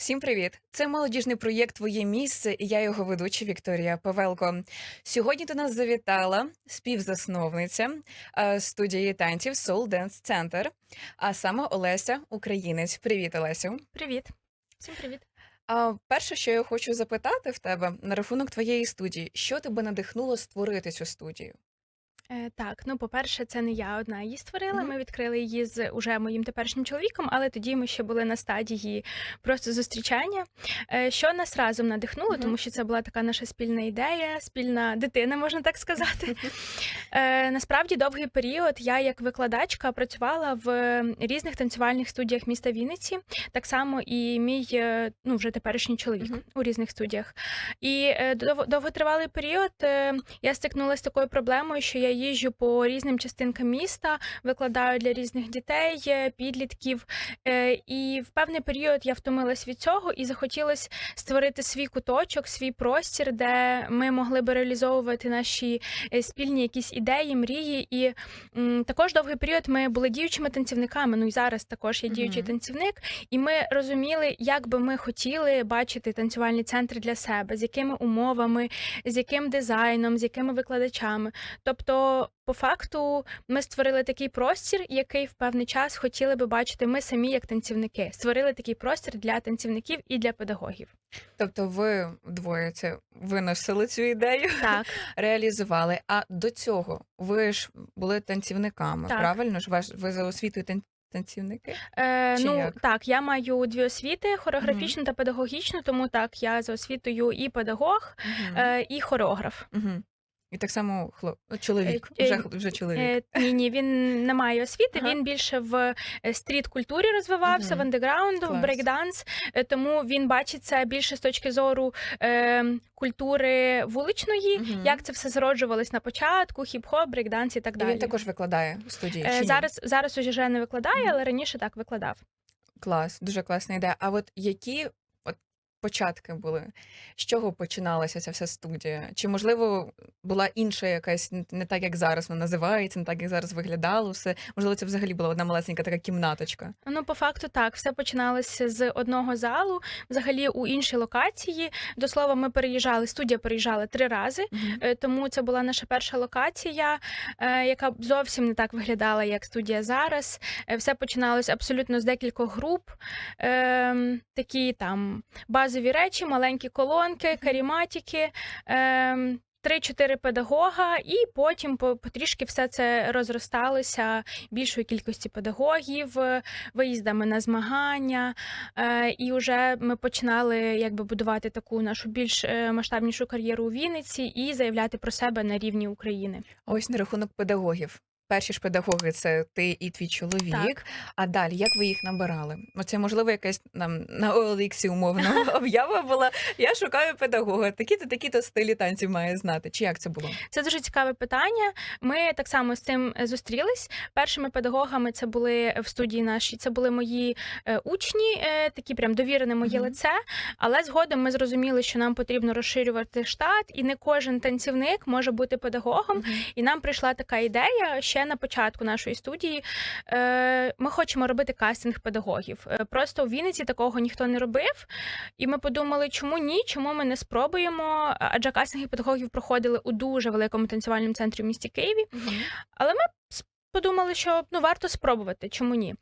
Всім привіт! Це молодіжний проєкт Твоє місце і я його ведуча Вікторія Павелко. Сьогодні до нас завітала співзасновниця е, студії танців Soul Dance Center, а саме Олеся Українець. Привіт, Олесю. Привіт. Всім привіт. А перше, що я хочу запитати в тебе на рахунок твоєї студії, що тебе надихнуло створити цю студію? Е, так, ну по-перше, це не я одна її створила. Мгм. Ми відкрили її з уже моїм теперішнім чоловіком, але тоді ми ще були на стадії просто зустрічання. Е, що нас разом надихнуло, Мгм. тому що це була така наша спільна ідея, спільна дитина, можна так сказати. Е, насправді довгий період я як викладачка працювала в різних танцювальних студіях міста Вінниці, так само і мій е, ну вже теперішній чоловік Мгм. у різних студіях. І е, дов- довготривалий період е, я стикнулася з такою проблемою, що я їжджу по різним частинкам міста, викладаю для різних дітей, е, підлітків. Е, І в певний період я втомилась від цього і захотілося створити свій куточок, свій простір, де ми могли би реалізовувати наші е, спільні якісь ідеї, мрії. І також довгий період ми були діючими танцівниками. Ну і зараз також я діючий Мгм. танцівник, і ми розуміли, як би ми хотіли бачити танцювальні центри для себе, з якими умовами, з яким дизайном, з якими викладачами. Тобто, по факту, ми створили такий простір, який в певний час хотіли би бачити ми самі як танцівники. Створили такий простір для танцівників і для педагогів. Тобто, ви вдвоє це виносили цю ідею, Так, реалізували. А до цього ви ж були танцівниками, Так. правильно ж? Ваш ви за освітою тан- танцівники? е, Чи ну як? так, я маю дві освіти: хореографічну та педагогічну. Тому так, я за освітою і педагог, Мгм. е, і хореограф. Мгм. І так само хлоп... чоловік, Е, вже, е, вже чоловік. Е, ні, ні, він не має освіти. Ага. Він більше в стріт-культурі розвивався, Мгм. в андеграунду, в брейкданс. Тому він бачить це більше з точки зору е, культури вуличної, Мгм. як це все зароджувалось на початку, хіп-хоп, брейкданс і так І далі. він також викладає в студії. Е, чи ні? зараз зараз уже не викладає, Мгм. але раніше так викладав. Клас, дуже класна ідея. А от які початки були? З чого починалася ця вся студія? Чи можливо була інша якась не так, як зараз вона називається, не так, як зараз виглядало все? Можливо, це взагалі була одна малесенька така кімнаточка. Ну, по факту, так, все починалося з одного залу, взагалі у іншій локації. До слова, ми переїжджали, студія переїжджала три рази. Е, Тому це була наша перша локація, е, яка зовсім не так виглядала, як студія зараз. Е, Все починалось абсолютно з декількох груп. Ем, Такі там базові речі, маленькі колонки, каріматики. ем, Три-чотири педагога, і потім потрішки все це розросталося більшої кількості педагогів, е, виїздами на змагання. Е, І вже ми починали якби будувати таку нашу більш е, масштабнішу кар'єру у Вінниці і заявляти про себе на рівні України. Ось на рахунок педагогів. Перші ж педагоги це ти і твій чоловік. А далі як ви їх набирали? Оце можливо якась нам на OLX умовно об'ява була. Я шукаю педагога. Такі-то, такі-то стилі танців має знати. Чи як це було? Це дуже цікаве питання. Ми так само з цим е, зустрілись. Першими педагогами це були в студії нашій. Це були мої е, учні, е, такі прям довірене моє Мгм. лице. Але згодом ми зрозуміли, що нам потрібно розширювати штат, і не кожен танцівник може бути педагогом. І нам прийшла така ідея ще на початку нашої студії. Е, Ми хочемо робити кастинг педагогів. Е, Просто у Вінниці такого ніхто не робив. І ми подумали, чому ні, чому ми не спробуємо? Адже кастинги педагогів проходили у дуже великому танцювальному центрі в місті Києві. Але ми подумали, що ну варто спробувати, чому ні.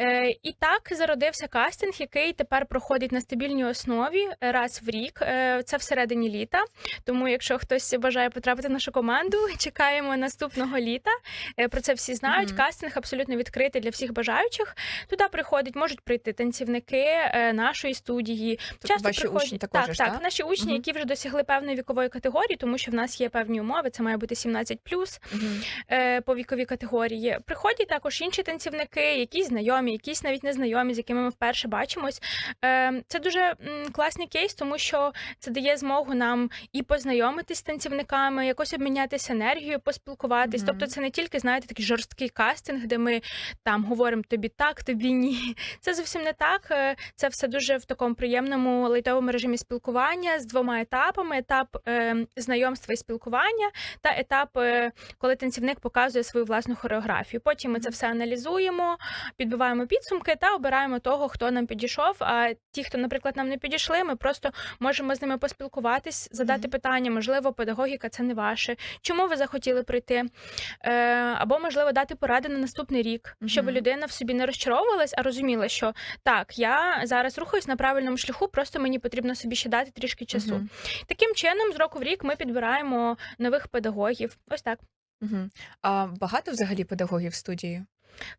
Е, і так зародився кастинг, який тепер проходить на стабільній основі раз в рік. Е, це всередині літа. Тому, якщо хтось бажає потрапити в нашу команду, чекаємо наступного літа. Е, про це всі знають. Мгм. Кастинг абсолютно відкритий для всіх бажаючих. Туди приходять, можуть прийти танцівники е, нашої студії. Тобто ваші учні також так, ж, так, так? наші учні, Мгм. які вже досягли певної вікової категорії, тому що в нас є певні умови. Це має бути 17+, Мгм. е, по віковій категорії. Приходять також інші танцівники, якісь знайомі, якісь навіть незнайомі, з якими ми вперше бачимось. Е, Це дуже класний кейс, тому що це дає змогу нам і познайомитись з танцівниками, якось обмінятися енергією, поспілкуватись. Мгм. Тобто, це не тільки знаєте такий жорсткий кастинг, де ми там говоримо тобі так, тобі ні. Це зовсім не так. Е, Це все дуже в такому приємному лейтовому режимі спілкування з двома етапами: етап е, знайомства і спілкування, та етап, е, коли танцівник показує свою власну хореографію. Хореографію. Потім ми це все аналізуємо, підбиваємо підсумки та обираємо того, хто нам підійшов. А ті, хто, наприклад, нам не підійшли, ми просто можемо з ними поспілкуватись, задати питання, можливо, педагогіка це не ваше. Чому ви захотіли прийти? Е, або, можливо, дати поради на наступний рік, щоб людина в собі не розчаровувалась, а розуміла, що так, я зараз рухаюсь на правильному шляху, просто мені потрібно собі ще дати трішки часу. Таким чином, з року в рік ми підбираємо нових педагогів. Ось так. Мгм. А багато взагалі педагогів в студії?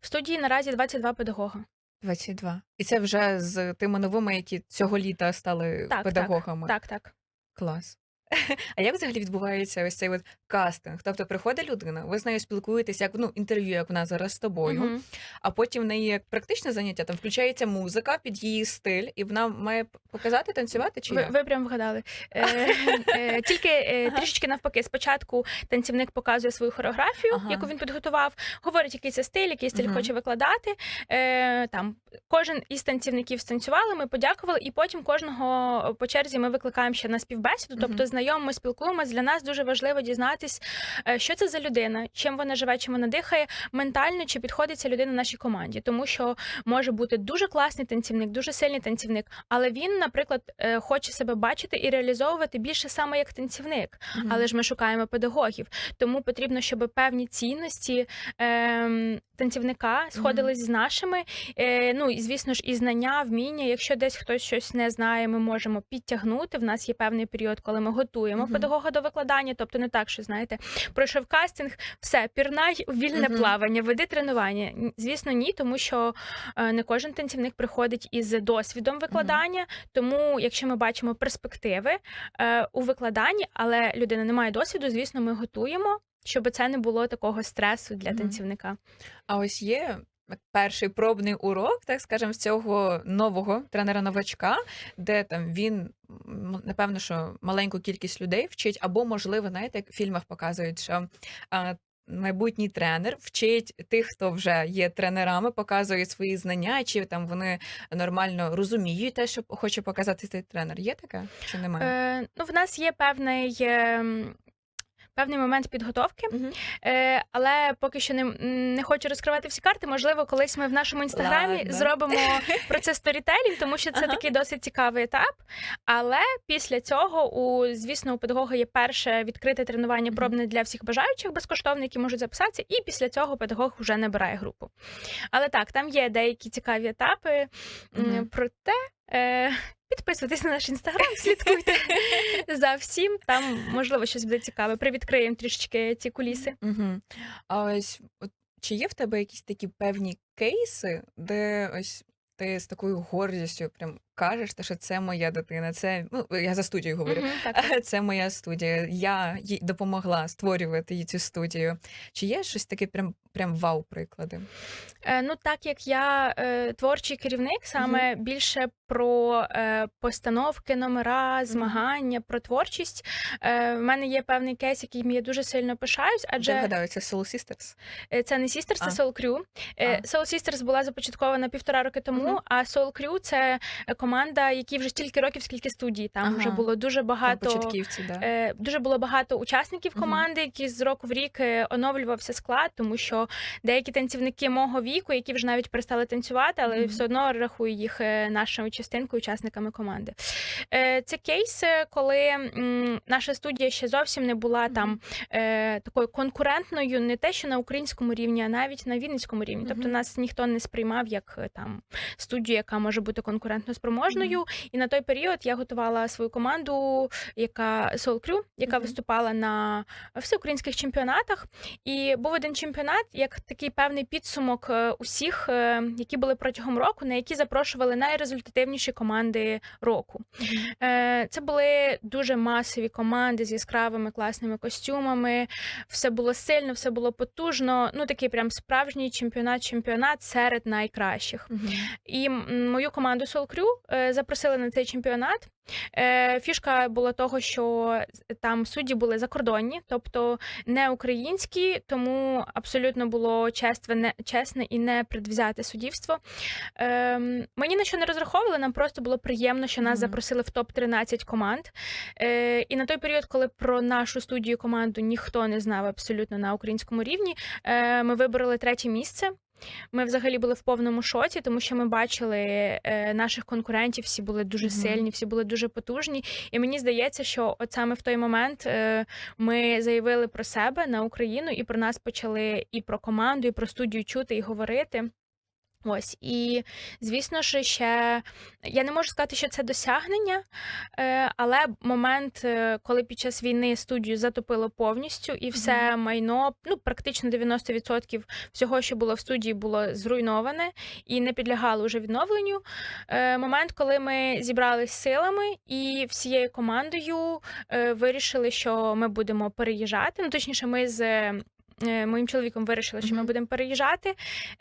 В студії наразі 22 педагога. 22. І це вже з тими новими, які цього літа стали Так, педагогами. Так, так. Клас. А як взагалі відбувається ось цей от кастинг? Тобто приходить людина, ви з нею спілкуєтесь, як ну інтерв'ю, як вона зараз з тобою, Мгм. а потім в неї як практичне заняття, там включається музика під її стиль, і вона має показати танцювати чи Ви, як? ви прям вгадали. Е, е, тільки е, трішечки навпаки. Спочатку танцівник показує свою хореографію, Ага. яку він підготував, говорить, який це стиль, який стиль Мгм. хоче викладати. Е, там кожен із танцівників станцювали, ми подякували, і потім кожного по черзі ми викликаємо ще на співбесіду, тобто Мгм. Знайомимо, спілкуємося. Для нас дуже важливо дізнатись, е, що це за людина, чим вона живе, чим вона дихає, ментально чи підходить ця людина нашій команді, тому що може бути дуже класний танцівник, дуже сильний танцівник, але він, наприклад, е, хоче себе бачити і реалізовувати більше саме як танцівник. Мгм. Але ж ми шукаємо педагогів, тому потрібно, щоб певні цінності ем, танцівника сходились з нашими. Е, ну і звісно ж, і знання, вміння. Якщо десь хтось щось не знає, ми можемо підтягнути. В нас є певний період, коли ми готуємо Мгм. педагога до викладання. Тобто не так, що знаєте, пройшов кастинг, все, пірнай вільне Мгм. плавання, веди тренування. Звісно, ні, тому що е, не кожен танцівник приходить із досвідом викладання. Тому, якщо ми бачимо перспективи е, у викладанні, але людина не має досвіду, звісно, ми готуємо, щоб це не було такого стресу для Мгм. танцівника. А ось є перший пробний урок, так скажемо, з цього нового тренера-новачка, де там він напевно, що маленьку кількість людей вчить, або, можливо, знаєте, як в фільмах показують, що майбутній тренер вчить тих, хто вже є тренерами, показує свої знання, чи там вони нормально розуміють те, що хоче показати цей тренер. Є таке чи немає? Е, ну, в нас є певний. Певний момент підготовки, Мгм. е, але поки що не, не хочу розкривати всі карти. Можливо, колись ми в нашому інстаграмі Ладно. зробимо про це сторітелінг, тому що це Ага. такий досить цікавий етап. Але після цього, у звісно, у педагога є перше відкрите тренування пробне для всіх бажаючих безкоштовне, які можуть записатися, і після цього педагог вже набирає групу. Але так, там є деякі цікаві етапи. Мгм. Проте е, підписуйтесь на наш інстаграм, слідкуйте за всім. Там можливо щось буде цікаве. Привідкриємо трішечки ці куліси. Угу. А ось от, чи є в тебе якісь такі певні кейси, де ось ти з такою гордістю прям кажеш, що це моя дитина, це ну я за студію говорю. Так, так. Це моя студія. Я їй допомогла створювати їй цю студію. Чи є щось таке прям прям вау приклади? Е, ну, так як я е, творчий керівник, саме більше про е, постановки, номера, змагання, про творчість. Е, в мене є певний кейс, яким я дуже сильно пишаюсь, Адже вгадаю, це Soul Sisters. Е, Це не Sisters, це. Soul Crew. Е, Soul Sisters була започаткована півтора роки тому, Мгм. а Soul Crew це е, команда, які вже стільки років, скільки студій. Там вже було дуже Там багато. початківці, да? Е, Дуже було багато учасників команди, які з року в рік е, оновлювався склад, тому що деякі танцівники мого віку, які вже навіть перестали танцювати, але Мгм. все одно рахую їх е, нашою частинкою, учасниками команди. Е, Це кейс, е, коли м, наша студія ще зовсім не була Мгм. там е, такою конкурентною, не те, що на українському рівні, а навіть на вінницькому рівні. Тобто нас ніхто не сприймав як там студію, яка може бути конкурентно спроможною. І на той період я готувала свою команду, яка Soul Crew, яка виступала на всеукраїнських чемпіонатах. І був один чемпіонат, як такий певний підсумок е, усіх, е, які були протягом року, на які запрошували найрезультативніші команди року. Е, Це були дуже масові команди з яскравими класними костюмами. Все було сильно, все було потужно. Ну такий прям справжній чемпіонат, чемпіонат серед найкращих. Мгм. І мою команду Soul Crew запросили на цей чемпіонат. Е, Фішка була того, що там судді були закордонні, тобто не українські, тому абсолютно було чесне, не- чесне і не предвзяте суддівство. Ем, Ми на що не розраховували, нам просто було приємно, що нас запросили в топ-13 команд. Е, І на той період, коли про нашу студію команду ніхто не знав абсолютно на українському рівні, е, ми вибороли третє місце. Ми взагалі були в повному шоці, тому що ми бачили е, наших конкурентів, всі були дуже Мгм. сильні, всі були дуже потужні. І мені здається, що от саме в той момент е, ми заявили про себе на Україну, і про нас почали і про команду, і про студію чути і говорити. Ось і звісно ж, ще я не можу сказати, що це досягнення, е, але момент, е, коли під час війни студію затопило повністю, і все майно, ну практично 90% всього, що було в студії, було зруйноване і не підлягало вже відновленню. Е, Момент, коли ми зібрались силами і всією командою вирішили, що ми будемо переїжджати. Ну точніше, ми з. Е, Моїм чоловіком вирішили, що ми будемо переїжджати,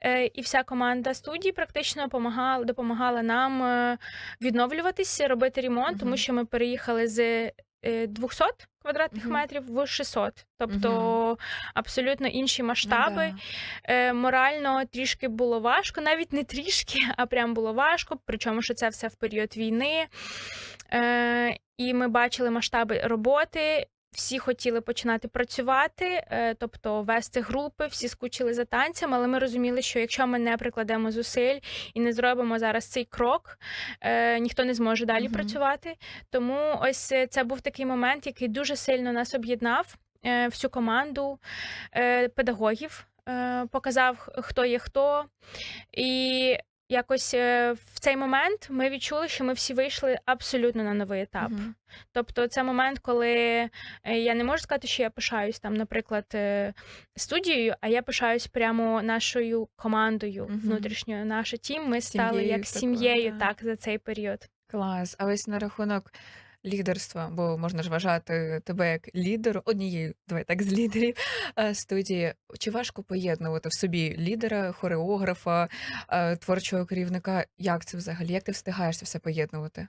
Е, і вся команда студії практично помагала, допомагала нам е, відновлюватися, робити ремонт, тому що ми переїхали з е, 200 квадратних Мгм. метрів в 600. Тобто абсолютно інші Ну масштаби. да. Е, Морально трішки було важко, навіть не трішки, а прям було важко. Причому що це все в період війни. І ми бачили масштаби роботи. Всі хотіли починати працювати, е, тобто вести групи, всі скучили за танцями, але ми розуміли, що якщо ми не прикладемо зусиль і не зробимо зараз цей крок, е, ніхто не зможе далі Мгм. працювати. Тому ось е, це був такий момент, який дуже сильно нас об'єднав, всю команду педагогів, показав, хто є хто. І якось е, в цей момент ми відчули, що ми всі вийшли абсолютно на новий етап. Мгм. Тобто, це момент, коли е, я не можу сказати, що я пишаюсь там, наприклад, е, студією, а я пишаюсь прямо нашою командою Мгм. внутрішньою. Наша тім ми стали Сім'єю як сім'єю, так за цей період. Клас. А ось на рахунок лідерства, бо можна ж вважати тебе як лідер, однією, давай так, з лідерів е, студії. Чи важко поєднувати в собі лідера, хореографа, е, творчого керівника? Як це взагалі? Як ти встигаєш це все поєднувати?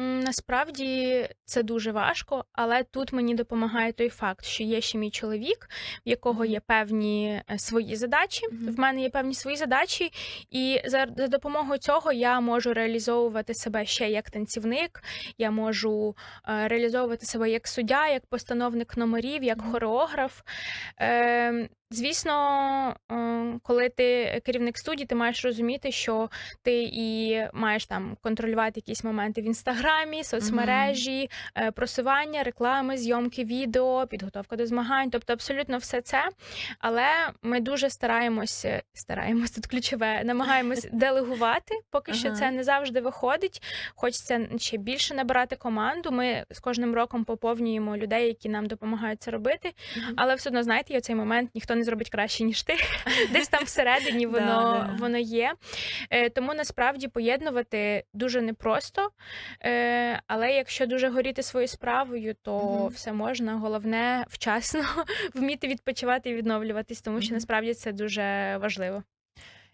Насправді це дуже важко, але тут мені допомагає той факт, що є ще мій чоловік, в якого є певні е, свої задачі. Мгм. В мене є певні свої задачі, і за, за допомогою цього я можу реалізовувати себе ще як танцівник. Я можу е, реалізовувати себе як суддя, як постановник номерів, як хореограф. Е, Звісно, е, коли ти керівник студії, ти маєш розуміти, що ти і маєш там контролювати якісь моменти в інстаграмі, соцмережі, е, просування, реклами, зйомки відео, підготовка до змагань, тобто абсолютно все це. Але ми дуже стараємось, стараємось тут ключове, намагаємось делегувати. Поки що це не завжди виходить. Хочеться ще більше набирати команду. Ми з кожним роком поповнюємо людей, які нам допомагають це робити. Але все одно, знаєте, є цей момент ніхто не зробить краще, ніж ти. Десь там всередині воно, воно є. Е, Тому насправді поєднувати дуже непросто. Е, Але якщо дуже горіти своєю справою, то все можна. Головне вчасно вміти відпочивати і відновлюватись, тому що насправді це дуже важливо.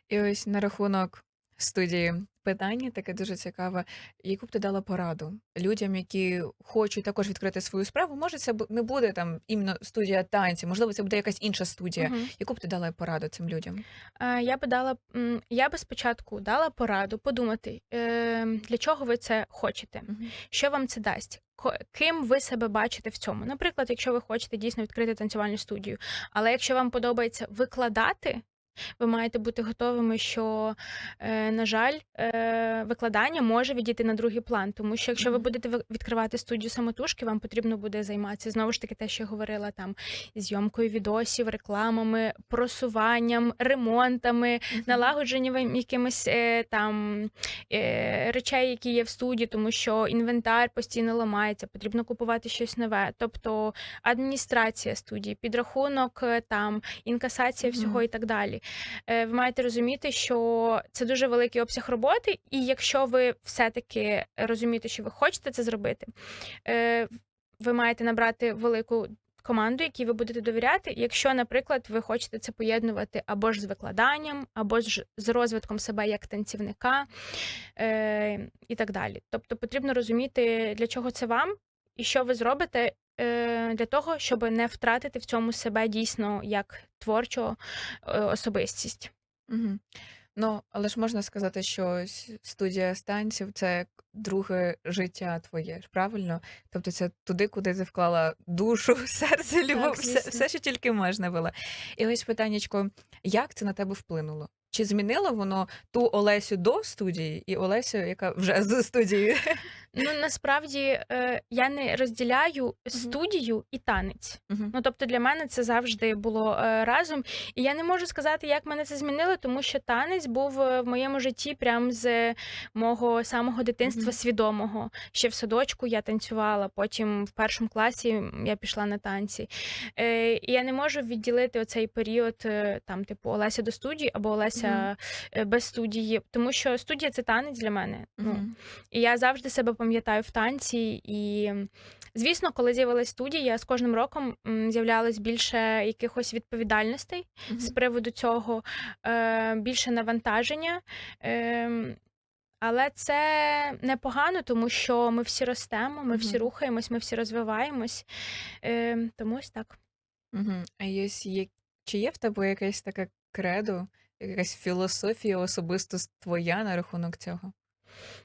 І ось на рахунок студії питання таке дуже цікаве. Яку б ти дала пораду людям, які хочуть також відкрити свою справу? Може, це не буде там іменно студія танців, можливо, це буде якась інша студія. Мгм. Яку б ти дала пораду цим людям? Е, Я би дала я би спочатку дала пораду подумати, е, для чого ви це хочете. Мгм. що вам це дасть? Ким ви себе бачите в цьому? Наприклад, якщо ви хочете дійсно відкрити танцювальну студію, але якщо вам подобається викладати, ви маєте бути готовими, що, е, на жаль, е, викладання може відійти на другий план. Тому що якщо ви будете відкривати студію самотужки, вам потрібно буде займатися знову ж таки те, що я говорила там зйомкою відосів, рекламами, просуванням, ремонтами, Мгм. налагодженням якимись е, там е, речей, які є в студії, тому що інвентар постійно ламається, потрібно купувати щось нове. Тобто адміністрація студії, підрахунок там, інкасація всього і так далі. Е, ви маєте розуміти, що це дуже великий обсяг роботи, і якщо ви все-таки розумієте, що ви хочете це зробити, е, ви маєте набрати велику команду, якій ви будете довіряти. Якщо, наприклад, ви хочете це поєднувати або ж з викладанням, або ж з розвитком себе як танцівника е, і так далі. Тобто потрібно розуміти, для чого це вам і що ви зробите е, для того, щоб не втратити в цьому себе дійсно як творчу е, особистість. Угу. Ну, але ж можна сказати, що студія станців це друге життя твоє, правильно? Тобто це туди, куди ти вклала душу, серце, любов, все, все, що тільки можна було. І ось питаннячко, як це на тебе вплинуло? Чи змінило воно ту Олесю до студії і Олесю, яка вже з студії? Ну насправді е, я не розділяю студію і танець. Ну тобто для мене це завжди було е, разом. І я не можу сказати, як мене це змінило, тому що танець був е, в моєму житті прям з мого самого дитинства свідомого. Ще в садочку я танцювала, потім в першому класі я пішла на танці. І я не можу відділити оцей період там, типу, Олеся до студії або Олеся е, без студії, тому що студія це танець для мене. Ну, і я завжди себе пам'ятаю в танці. І, звісно, коли з'явилась студія, з кожним роком з'являлось більше якихось відповідальностей з приводу цього, е, більше навантаження. Е, але це непогано, тому що ми всі ростемо, ми всі рухаємось, ми всі розвиваємось. Е, тому ось так. Мгм. А є, є, чи є в тебе якесь таке кредо, якась філософія особисто твоя на рахунок цього?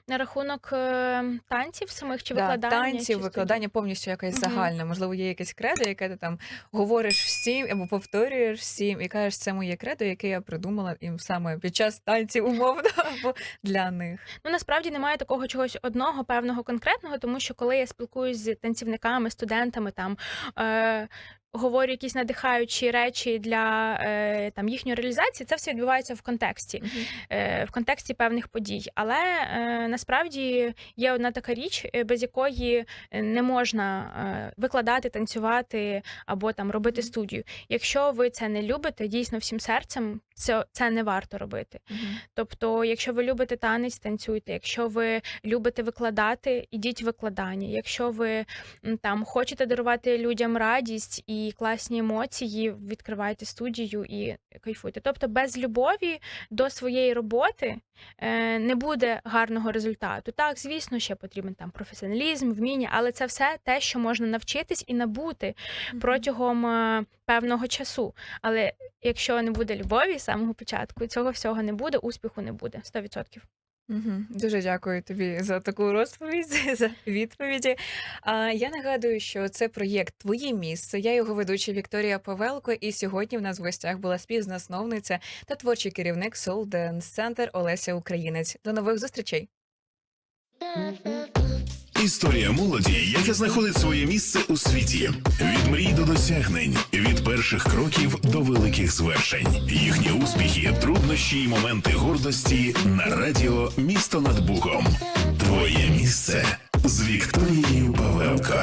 На рахунок е, танців самих чи Да, викладання? танців, чи викладання повністю якесь Мгм. загальне. Можливо, є якесь кредо, яке ти там говориш всім або повторюєш всім, і кажеш, це моє кредо, яке я придумала їм саме під час танців умовно або для них. Ну насправді немає такого чогось одного певного конкретного, тому що коли я спілкуюсь з танцівниками, студентами, там е, говорю якісь надихаючі речі для е, там їхньої реалізації, це все відбувається в контексті, е, в контексті певних подій. Але е, насправді є одна така річ, е, без якої не можна е, викладати, танцювати або там робити Мгм. студію. Якщо ви це не любите, дійсно всім серцем, це, це не варто робити. Мгм. Тобто, якщо ви любите танець, танцюйте. Якщо ви любите викладати, ідіть в викладання. Якщо ви там хочете дарувати людям радість і класні емоції, відкривайте студію і кайфуйте. Тобто, без любові до своєї роботи е, не буде гарного результату. Так, звісно, ще потрібен там професіоналізм, вміння, але це все те, що можна навчитись і набути протягом е, певного часу. Але якщо не буде любові з самого початку, цього всього не буде, успіху не буде 100%. Мгм. Дуже дякую тобі за таку розповідь, за відповіді. А, я нагадую, що це проєкт Твоє місце. Я його ведуча Вікторія Павелко, і сьогодні в нас в гостях була співзасновниця та творчий керівник Soul Dance Center Олеся Українець. До нових зустрічей. Історія молоді, яка знаходить своє місце у світі. Від мрій до досягнень, від перших кроків до великих звершень. Їхні успіхи, труднощі і моменти гордості на радіо Місто над Бухом. Твоє місце з Вікторією Павелко.